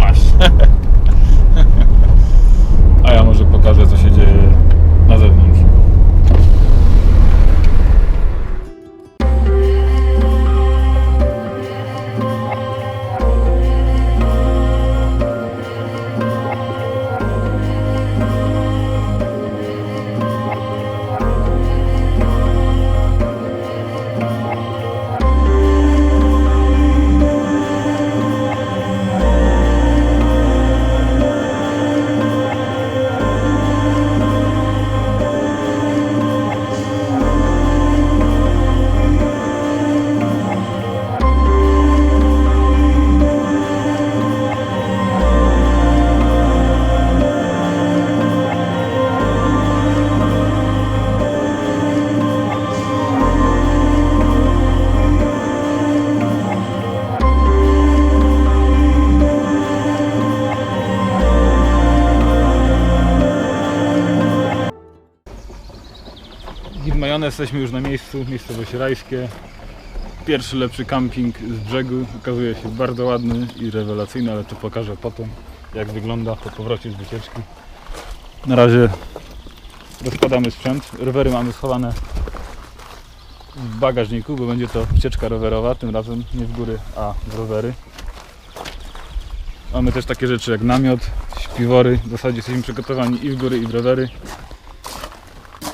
much. jesteśmy już na miejscu, miejscowość Rajskie. Pierwszy lepszy camping z brzegu. Okazuje się bardzo ładny i rewelacyjny, ale to pokażę potem, jak wygląda po powrocie z wycieczki. Na razie rozkładamy sprzęt. Rowery mamy schowane w bagażniku, bo będzie to wycieczka rowerowa, tym razem nie w góry, a w rowery. Mamy też takie rzeczy jak namiot, śpiwory. W zasadzie jesteśmy przygotowani i w góry, i w rowery.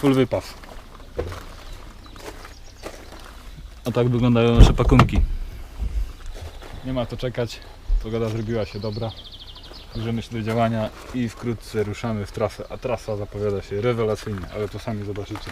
Full wypas. A tak wyglądają nasze pakunki. Nie ma to czekać. Pogoda zrobiła się dobra. Bierzemy się do działania i wkrótce ruszamy w trasę. A trasa zapowiada się rewelacyjnie, ale to sami zobaczycie.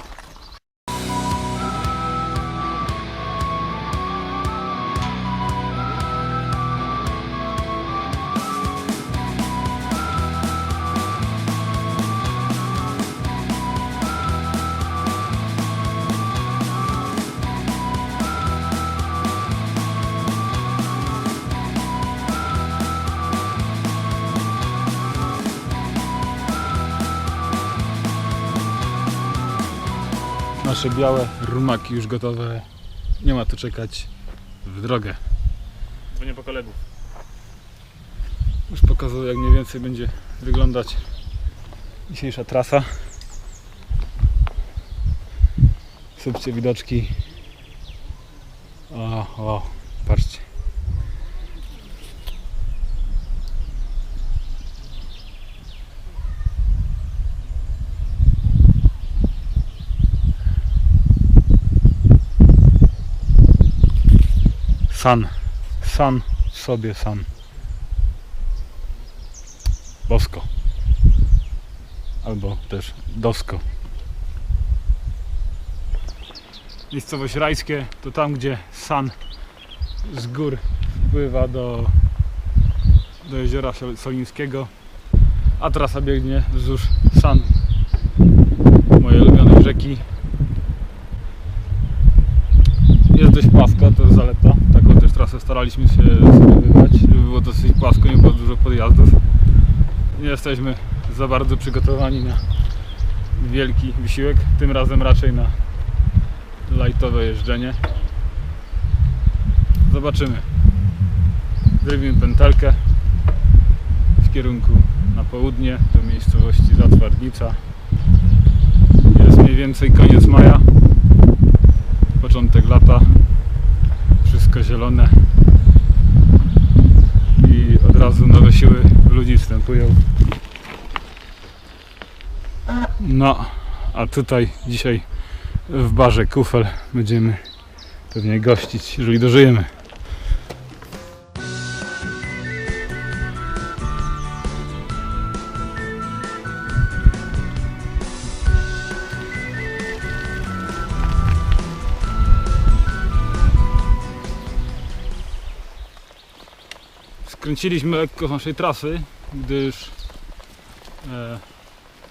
Nasze białe rumaki już gotowe. Nie ma tu czekać w drogę. Dzwonię po kolegów. Już pokazuję jak mniej więcej będzie wyglądać dzisiejsza trasa. Subcie widoczki. O, o, San. San sobie san. Bosko. Albo też dosko. Miejscowość Rajskie to tam, gdzie san z gór wpływa do, do jeziora Sol- Solińskiego, a trasa biegnie wzdłuż san mojej ulubionej rzeki jest dość płaska, to jest zaleta. Taką też trasę staraliśmy się sobie wybrać, było dosyć płasko, nie było dużo podjazdów. Nie jesteśmy za bardzo przygotowani na wielki wysiłek, tym razem raczej na lightowe jeżdżenie. Zobaczymy. Zrobimy pętelkę w kierunku na południe do miejscowości Zatwardnica. Jest mniej więcej koniec maja początek lata, wszystko zielone i od razu nowe siły w ludzi wstępują. No, a tutaj dzisiaj w barze Kufel będziemy pewnie gościć, jeżeli dożyjemy. Skręciliśmy lekko z naszej trasy, gdyż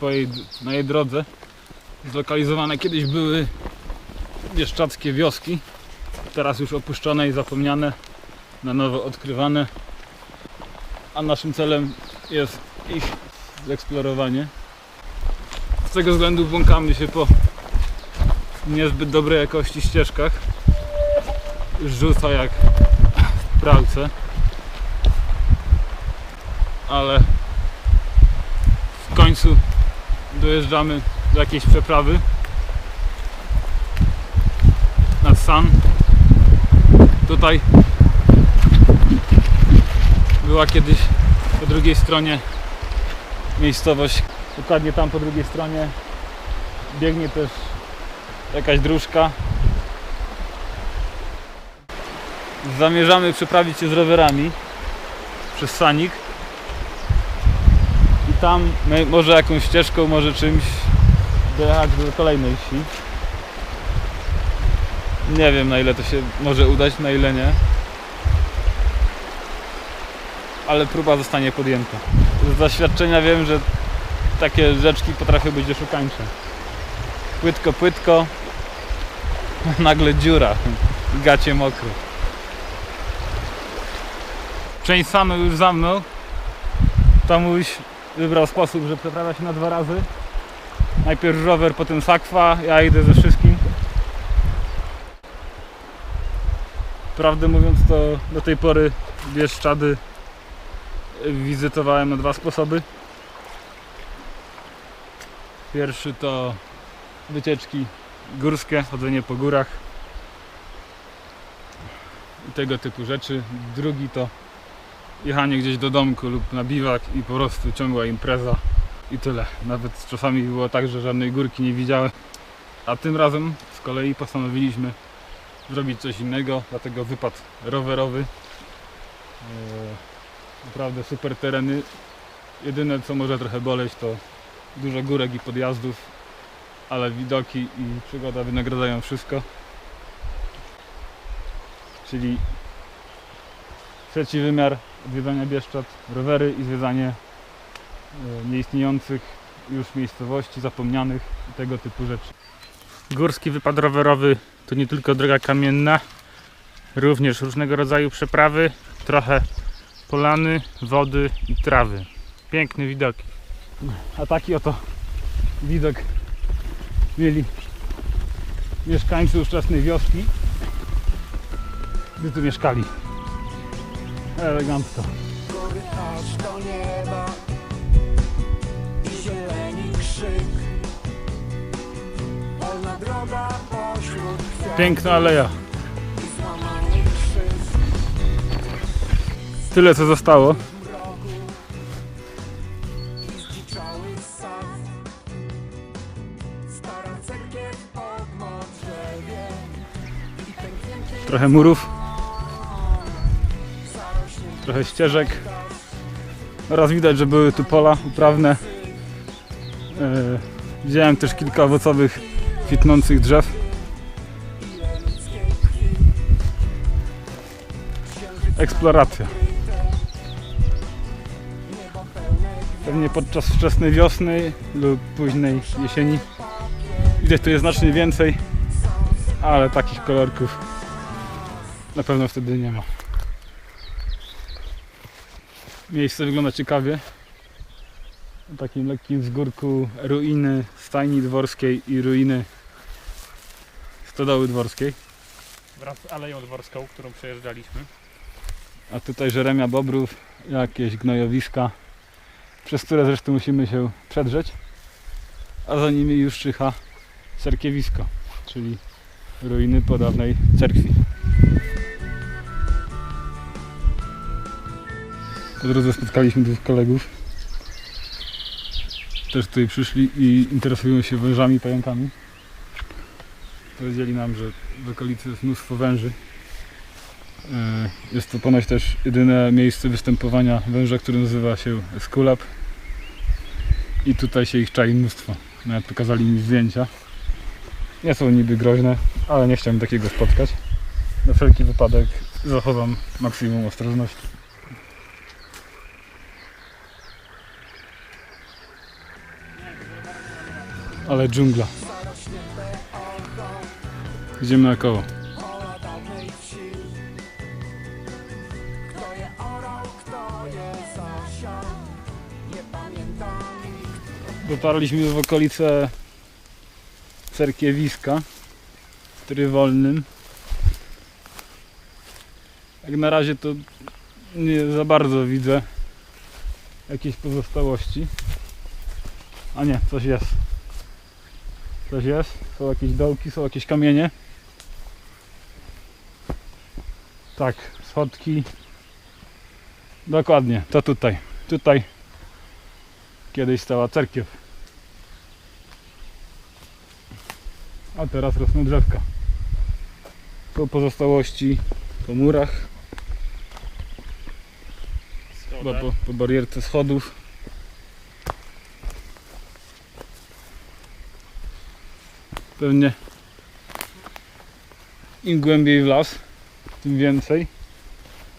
e, jej, na jej drodze zlokalizowane kiedyś były bieszczackie wioski, teraz już opuszczone i zapomniane, na nowo odkrywane, a naszym celem jest ich zeksplorowanie. Z tego względu błąkamy się po niezbyt dobrej jakości ścieżkach. Rzuca jak w pralce. Ale w końcu dojeżdżamy do jakiejś przeprawy nad San. Tutaj była kiedyś po drugiej stronie miejscowość, dokładnie tam po drugiej stronie biegnie też jakaś dróżka. Zamierzamy przeprawić się z rowerami przez Sanik tam może jakąś ścieżką, może czymś dojechać do kolejnej wsi. Nie wiem na ile to się może udać, na ile nie. Ale próba zostanie podjęta. Z doświadczenia wiem, że takie rzeczki potrafią być oszukańcze. Płytko, płytko, nagle dziura, gacie mokre. Część Sanu już za mną. Tomuś wybrał sposób, że przeprawia się na dwa razy. Najpierw rower, potem sakwa, ja idę ze wszystkim. Prawdę mówiąc to do tej pory Bieszczady wizytowałem na dwa sposoby. Pierwszy to wycieczki górskie, chodzenie po górach i tego typu rzeczy. Drugi to jechanie gdzieś do domku lub na biwak i po prostu ciągła impreza i tyle. Nawet czasami było tak, że żadnej górki nie widziałem. A tym razem z kolei postanowiliśmy zrobić coś innego, dlatego wypad rowerowy. Eee, Naprawdę super tereny. Jedyne co może trochę boleć to dużo górek i podjazdów, ale widoki i przygoda wynagradzają wszystko. Czyli trzeci wymiar odwiedzania Bieszczad, rowery i zwiedzanie e, nieistniejących już miejscowości, zapomnianych i tego typu rzeczy. Górski wypad rowerowy to nie tylko droga kamienna, również różnego rodzaju przeprawy, trochę polany, wody i trawy. Piękny widok. A taki oto widok mieli mieszkańcy ówczesnej wioski, gdy tu mieszkali. Elegancko. aż do nieba i zieleni krzyk. Polna droga pośród kwiatów Piękna aleja. Tyle co zostało. mroku i trochę ścieżek. Oraz widać, że były tu pola uprawne. E, widziałem też kilka owocowych, kwitnących drzew. Eksploracja. Pewnie podczas wczesnej wiosny lub późnej jesieni. Widać tu jest znacznie więcej, ale takich kolorków na pewno wtedy nie ma. Miejsce wygląda ciekawie. Na takim lekkim wzgórku ruiny stajni dworskiej i ruiny stodoły dworskiej. wraz z Aleją Dworską, którą przejeżdżaliśmy. A tutaj żeremia bobrów, jakieś gnojowiska, przez które zresztą musimy się przedrzeć. A za nimi już czyha cerkiewisko, czyli ruiny po dawnej cerkwi. Po drodze spotkaliśmy dwóch kolegów. Też tutaj przyszli i interesują się wężami, pająkami. Powiedzieli nam, że w okolicy jest mnóstwo węży. E, Jest to ponoć też jedyne miejsce występowania węża, który nazywa się Skulap. I tutaj się ich czai mnóstwo. Nawet pokazali mi zdjęcia. Nie są niby groźne, ale nie chciałbym takiego spotkać. Na wszelki wypadek zachowam maksimum ostrożności. Ale dżungla. Idziemy na koło. Dotarliśmy w okolice Cerkiewiska Trywolnym. Jak na razie to nie za bardzo widzę jakieś pozostałości. A nie, coś jest. Coś jest. Są jakieś dołki, są jakieś kamienie. Tak, schodki. Dokładnie, to tutaj. Tutaj kiedyś stała cerkiew. A teraz rosną drzewka. Są pozostałości po murach, chyba po, po barierce schodów. Pewnie im głębiej w las, tym więcej.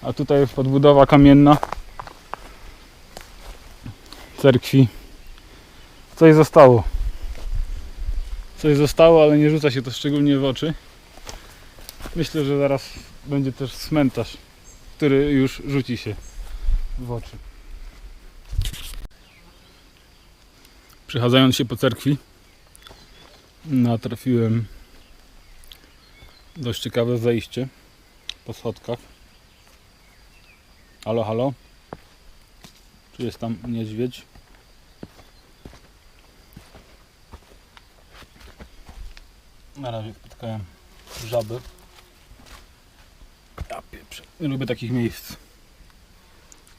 A tutaj jest podbudowa kamienna cerkwi. Coś zostało. Coś zostało, ale nie rzuca się to szczególnie w oczy. Myślę, że zaraz będzie też cmentarz, który już rzuci się w oczy. Przechadzając się po cerkwi, natrafiłem dość ciekawe zejście po schodkach. Halo, halo? Czy jest tam niedźwiedź? Na razie spotkałem żaby. Ja pieprzę. Nie lubię takich miejsc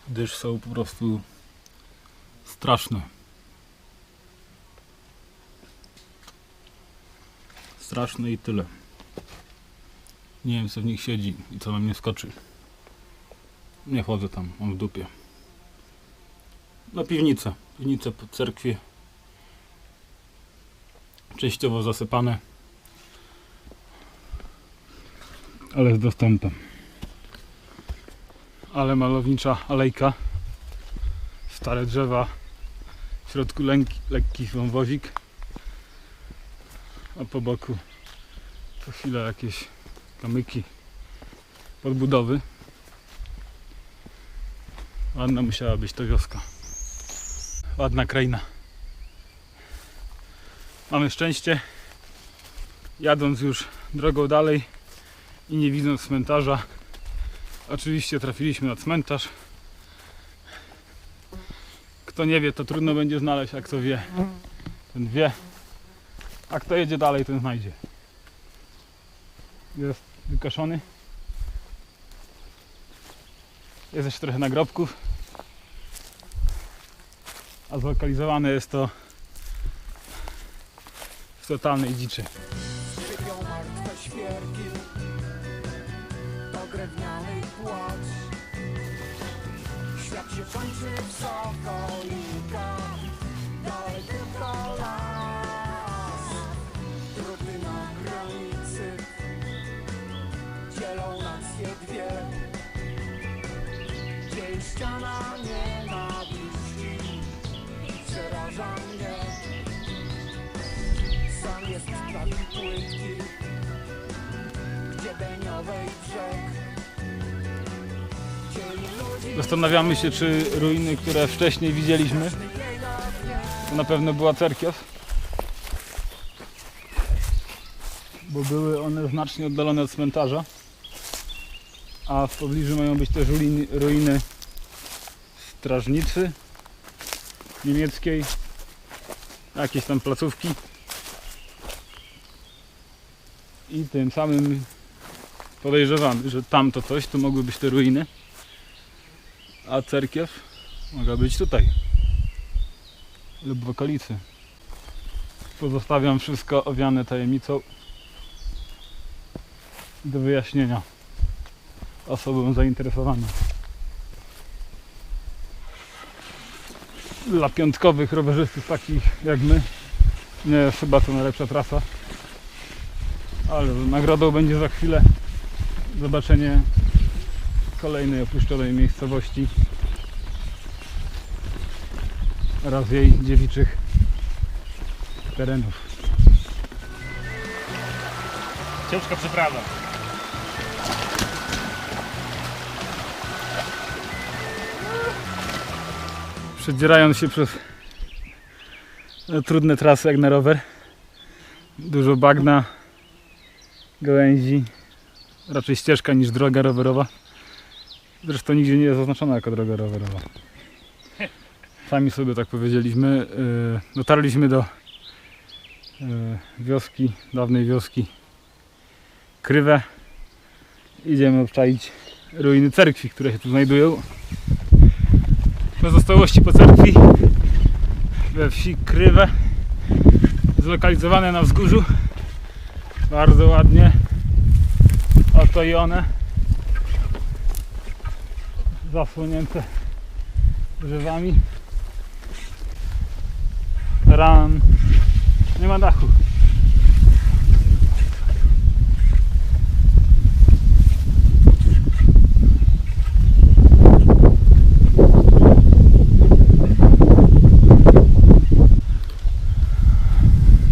gdyż są po prostu straszne. Straszne i tyle. Nie wiem co w nich siedzi i co na mnie skoczy. Nie chodzę tam, mam w dupie. Na piwnicę. Piwnicę po cerkwi. Częściowo zasypane. Ale z dostępem ale malownicza alejka. Stare drzewa, w środku lęki, lekki wąwozik, a po boku co chwilę jakieś kamyki podbudowy. Ładna musiała być to wioska. Ładna kraina. Mamy szczęście, jadąc już drogą dalej i nie widząc cmentarza, Oczywiście trafiliśmy na cmentarz. Kto nie wie, to trudno będzie znaleźć, a kto wie, ten wie. A kto jedzie dalej, ten znajdzie. Jest wykaszony. Jest jeszcze trochę nagrobków. A zlokalizowane jest to w totalnej dziczy. Skrzypią martwe świerki To drewniany płacz Świat się kończy w sokolikach Dalej tylko Zastanawiamy się, czy ruiny, które wcześniej widzieliśmy, to na pewno była cerkiew. Bo były one znacznie oddalone od cmentarza. A w pobliżu mają być też ruiny, strażnicy niemieckiej, jakieś tam placówki. I tym samym podejrzewamy, że tamto coś, to mogły być te ruiny a cerkiew mogła być tutaj lub w okolicy. Pozostawiam wszystko owiane tajemnicą do wyjaśnienia osobom zainteresowanym. Dla piątkowych rowerzystów takich jak my nie jest chyba to najlepsza trasa, ale nagrodą będzie za chwilę zobaczenie kolejnej opuszczonej miejscowości oraz jej dziewiczych terenów. Ciężka przeprawa. Przedzierając się przez trudne trasy jak na rower, dużo bagna, gałęzi, raczej ścieżka niż droga rowerowa. Zresztą nigdzie nie jest zaznaczona jako droga rowerowa. Sami sobie tak powiedzieliśmy. Yy, Dotarliśmy do yy, wioski, dawnej wioski Krywe. Idziemy obczaić ruiny cerkwi, które się tu znajdują. Pozostałości po cerkwi we wsi Krywe zlokalizowane na wzgórzu bardzo ładnie oto i one zasłonięte drzewami. Ran. Nie ma dachu.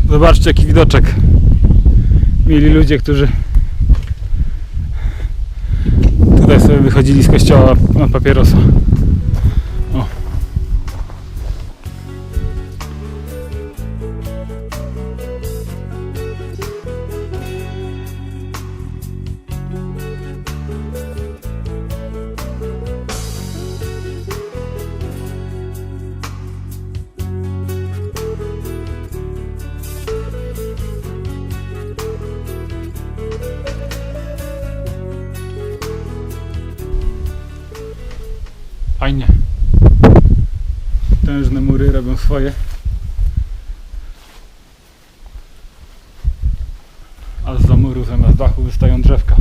Zobaczcie jaki widoczek mieli ludzie, którzy wychodzili z kościoła na papierosa. Fajnie. Tężne mury robią swoje. A z za muru zamiast dachu wystają drzewka.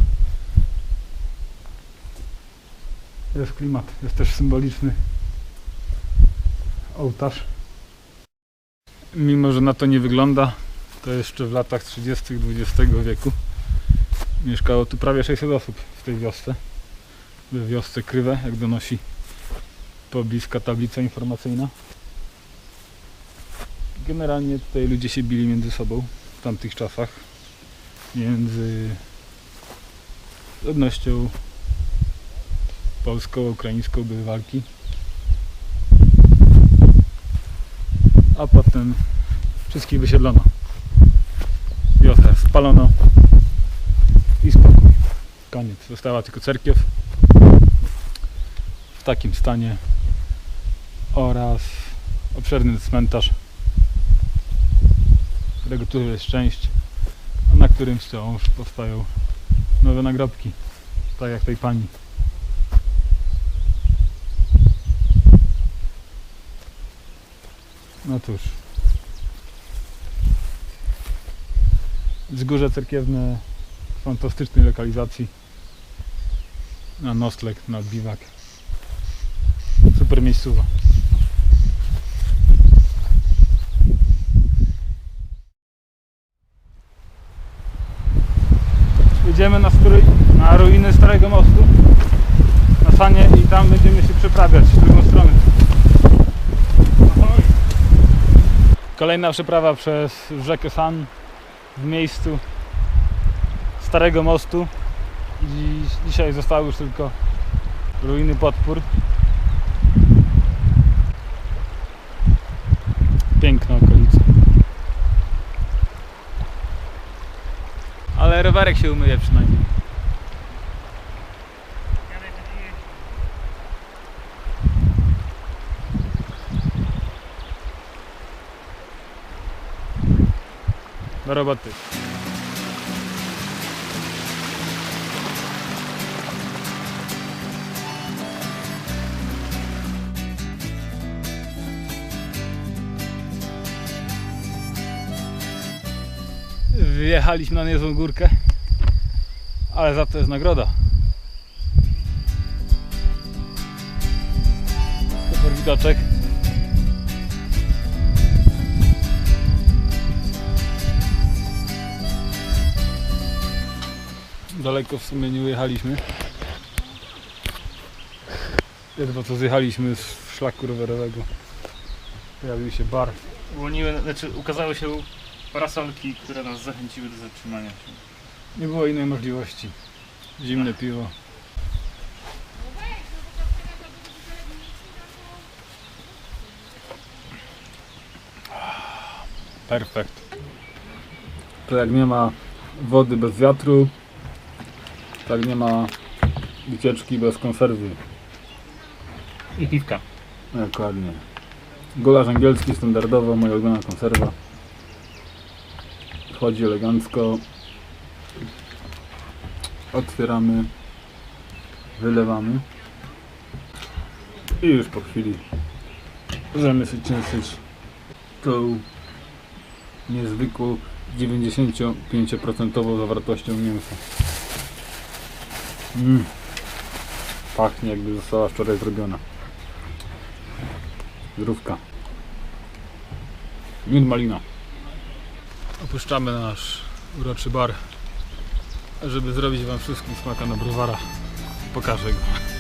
Jest klimat. Jest też symboliczny ołtarz. Mimo, że na to nie wygląda, to jeszcze w latach 30. XX wieku mieszkało tu prawie 600 osób w tej wiosce. W wiosce Krywe, jak donosi pobliska tablica informacyjna. Generalnie tutaj ludzie się bili między sobą w tamtych czasach. Między ludnością polską, ukraińską były walki. A potem wszystkich wysiedlono. Wioskę spalono i spokój. Koniec. Została tylko cerkiew w takim stanie oraz obszerny cmentarz, którego tu jest część, a na którym wciąż powstają nowe nagrobki, tak jak tej pani. No cóż. Wzgórze cerkiewne w fantastycznej lokalizacji na nocleg, na biwak. Super miejscowa. Jedziemy na, strój, na ruiny Starego Mostu na sanie i tam będziemy się przeprawiać w drugą stronę. Kolejna przeprawa przez rzekę San w miejscu Starego Mostu. Dziś, dzisiaj zostały już tylko ruiny podpór. Piękna okolica. Ale rowerek się umyje przynajmniej. Do roboty. Wjechaliśmy na niezłą górkę, ale za to jest nagroda. Super widoczek. Daleko w sumie nie ujechaliśmy. Ledwo co zjechaliśmy z szlaku rowerowego. Pojawił się bar. Uwolniły, znaczy ukazały się parasolki, które nas zachęciły do zatrzymania się. Nie było innej możliwości. Zimne piwo. Perfekt. To jak nie ma wody bez wiatru, tak nie ma wycieczki bez konserwy. I piwka. Dokładnie. Golarz angielski standardowo, moja ulubiona konserwa. Chodzi elegancko. Otwieramy, wylewamy. I już po chwili możemy się cieszyć tą niezwykłą 95% zawartością mięsa. Mm. Pachnie jakby została wczoraj zrobiona. Zdrówka. Miód malina. Opuszczamy nasz uroczy bar, żeby zrobić Wam wszystkim smaka na browara. Pokażę go.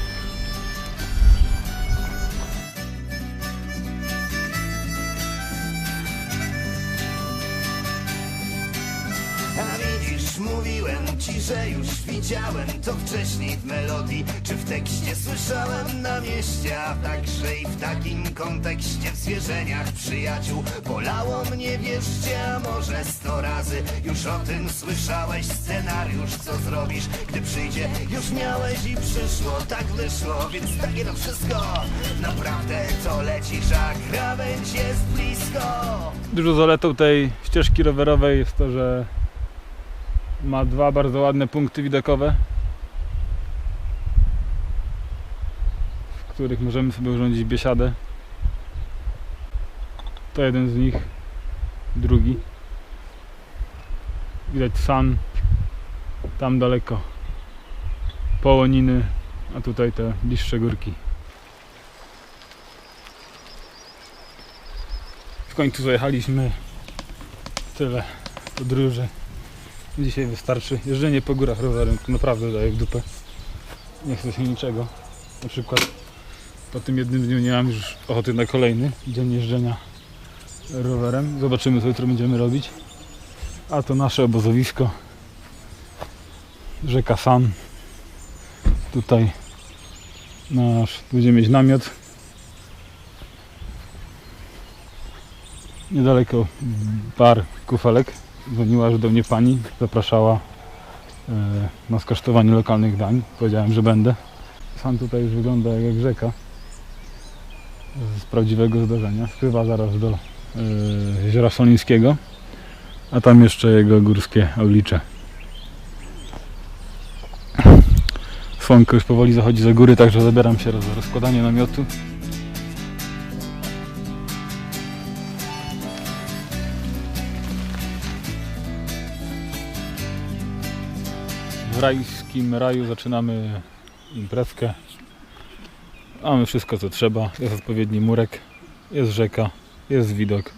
Mówiłem ci, że już widziałem to wcześniej w melodii. Czy w tekście słyszałem na mieście, a także i w takim kontekście W zwierzeniach przyjaciół. Bolało mnie wierzcie A może sto razy już o tym słyszałeś Scenariusz, co zrobisz, gdy przyjdzie. Już miałeś i przyszło, tak wyszło Więc takie to wszystko. Naprawdę to lecisz, a krawędź jest blisko. Dużą zaletą tej ścieżki rowerowej jest to, że ma dwa bardzo ładne punkty widokowe, w których możemy sobie urządzić biesiadę. To jeden z nich, drugi. Widać san, tam daleko połoniny, a tutaj te bliższe górki. W końcu zajechaliśmy. Tyle podróży. Dzisiaj wystarczy. Jeżdżenie po górach rowerem to naprawdę daje w dupę. Nie chce się niczego. Na przykład po tym jednym dniu nie mam już ochoty na kolejny dzień jeżdżenia rowerem. Zobaczymy co jutro będziemy robić. A to nasze obozowisko. Rzeka San. Tutaj nasz, będziemy mieć namiot. niedaleko bar Kufelek. Dzwoniła do mnie pani, zapraszała e, na skosztowanie lokalnych dań. Powiedziałem, że będę. Sam tutaj już wygląda jak rzeka z prawdziwego zdarzenia. Spływa zaraz do e, jeziora Solińskiego, a tam jeszcze jego górskie oblicze. Słonko już powoli zachodzi za góry, także zabieram się za rozkładanie namiotu. Rajskim raju zaczynamy imprezkę. Mamy wszystko co trzeba. Jest odpowiedni murek, jest rzeka, jest widok,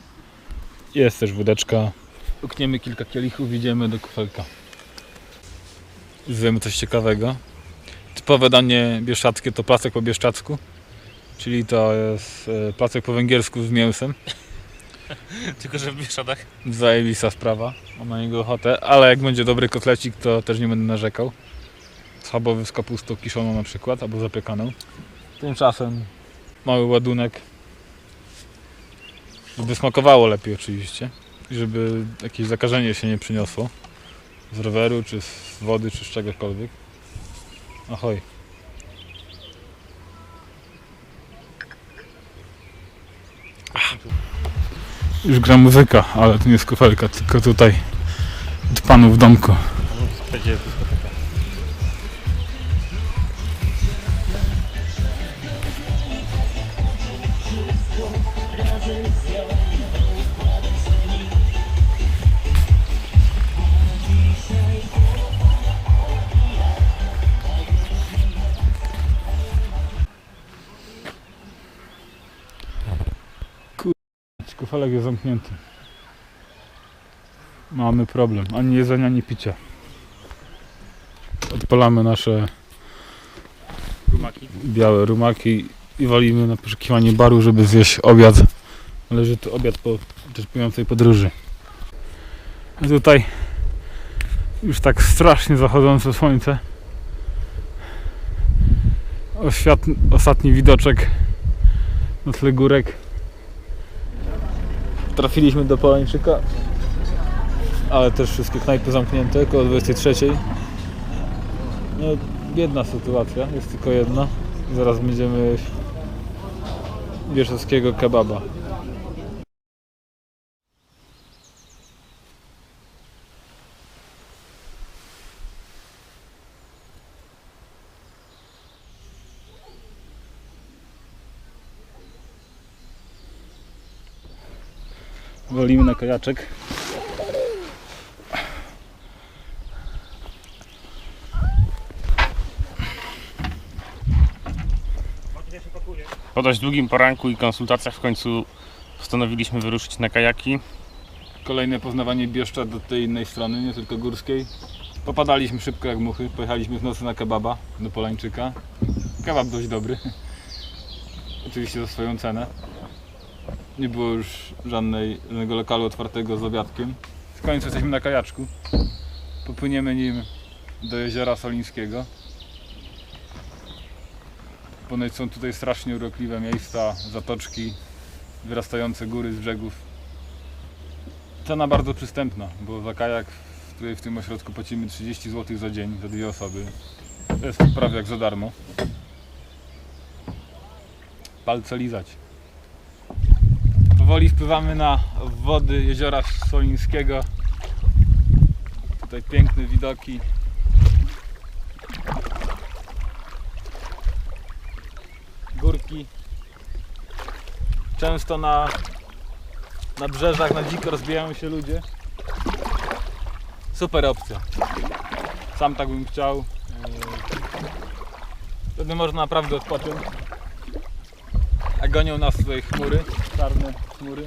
jest też wódeczka. Ukniemy kilka kielichów, idziemy do kufelka. Zjemy coś ciekawego. Typowe danie bieszczackie to placek po bieszczacku, czyli to jest e, placek po węgiersku z mięsem. Tylko, że w Bieszczadach. Zajebista sprawa, mam na niego ochotę, ale jak będzie dobry kotlecik, to też nie będę narzekał. Schabowy z kapustą kiszoną na przykład, albo zapiekaną. Tymczasem mały ładunek, żeby smakowało lepiej oczywiście i żeby jakieś zakażenie się nie przyniosło z roweru, czy z wody, czy z czegokolwiek. Ahoj. Już gra muzyka, ale to nie jest kufelka, tylko tutaj od panów w domku. Będzie jest zamknięty. Mamy problem. Ani jedzenia, ani picia. Odpalamy nasze rumaki. białe rumaki i walimy na poszukiwanie baru, żeby zjeść obiad. Leży tu obiad po wyczerpującej podróży. A tutaj już tak strasznie zachodzące słońce. Oświat... Ostatni widoczek na tle górek. Trafiliśmy do Polańczyka, ale też wszystkie knajpy zamknięte około 23. No, biedna sytuacja, jest tylko jedna. Zaraz będziemy jeść wierzchowskiego kebaba. Walimy na kajaczek. Po dość długim poranku i konsultacjach w końcu postanowiliśmy wyruszyć na kajaki. Kolejne poznawanie Bieszczad do tej innej strony, nie tylko górskiej. Popadaliśmy szybko jak muchy. Pojechaliśmy w nocy na kebaba do Polańczyka. Kebab dość dobry. Oczywiście za swoją cenę. Nie było już żadnej, żadnego lokalu otwartego z obiadkiem. W końcu jesteśmy na kajaczku. Popłyniemy nim do jeziora Solińskiego. Ponoć są tutaj strasznie urokliwe miejsca, zatoczki, wyrastające góry z brzegów. Cena bardzo przystępna, bo za kajak tutaj w tym ośrodku płacimy 30 zł za dzień, za dwie osoby. To jest prawie jak za darmo. Palce lizać. Powoli wpływamy na wody jeziora Solińskiego. Tutaj piękne widoki. Górki. Często na na brzeżach na dziko rozbijają się ludzie. Super opcja. Sam tak bym chciał. Yy, Wtedy można naprawdę odpocząć. A gonią nas tutaj chmury, czarne chmury.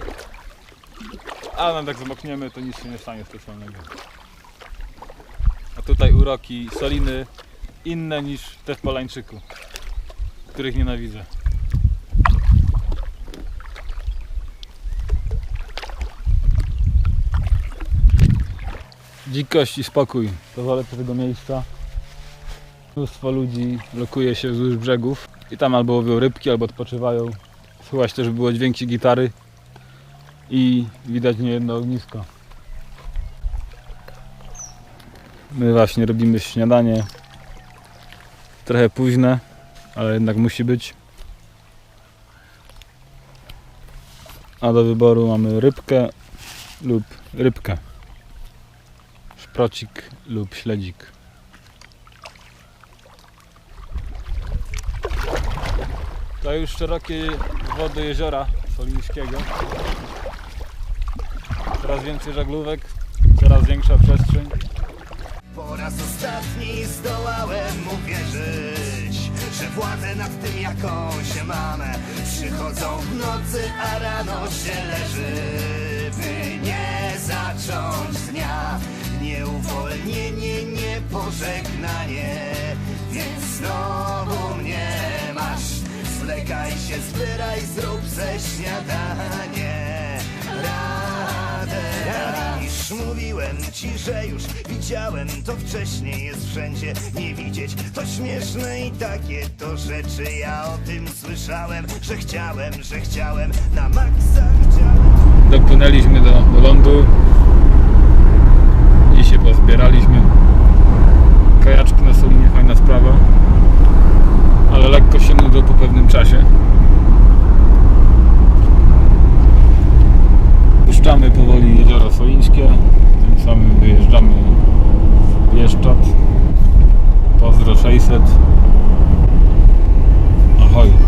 A nam tak zamokniemy, to nic się nie stanie specjalnego. A tutaj uroki soliny inne niż te w Polańczyku, których nienawidzę. Dzikość i spokój to zalety tego miejsca. Mnóstwo ludzi lokuje się wzdłuż brzegów i tam albo łowią rybki, albo odpoczywają. Słychać też było dźwięki gitary i widać niejedno ognisko. My właśnie robimy śniadanie. Trochę późne, ale jednak musi być. A do wyboru mamy rybkę lub rybkę szprocik lub śledzik. To już szerokie wody jeziora Solińskiego. Coraz więcej żaglówek, coraz większa przestrzeń. Po raz ostatni zdołałem uwierzyć, że władzę nad tym jakąś mamy. Przychodzą w nocy, a rano się leży, by nie zacząć dnia. Nie uwolnienie, nie pożegnanie, więc znowu mnie masz. Zwlekaj się, zbieraj, zrób ze śniadanie. Przecież mówiłem ci, że już widziałem to wcześniej. Jest wszędzie nie widzieć To śmieszne i takie to rzeczy. Ja o tym słyszałem, że chciałem, że chciałem. Na maksa chciałem. Dopłynęliśmy do, do lądu. I się pozbieraliśmy. Kajaczki na Solinie, fajna sprawa. Ale lekko się nudzą po pewnym czasie. opuszczamy powoli Jezioro Solińskie, tym samym wyjeżdżamy Bieszczad, Pozdro 600, ahoj.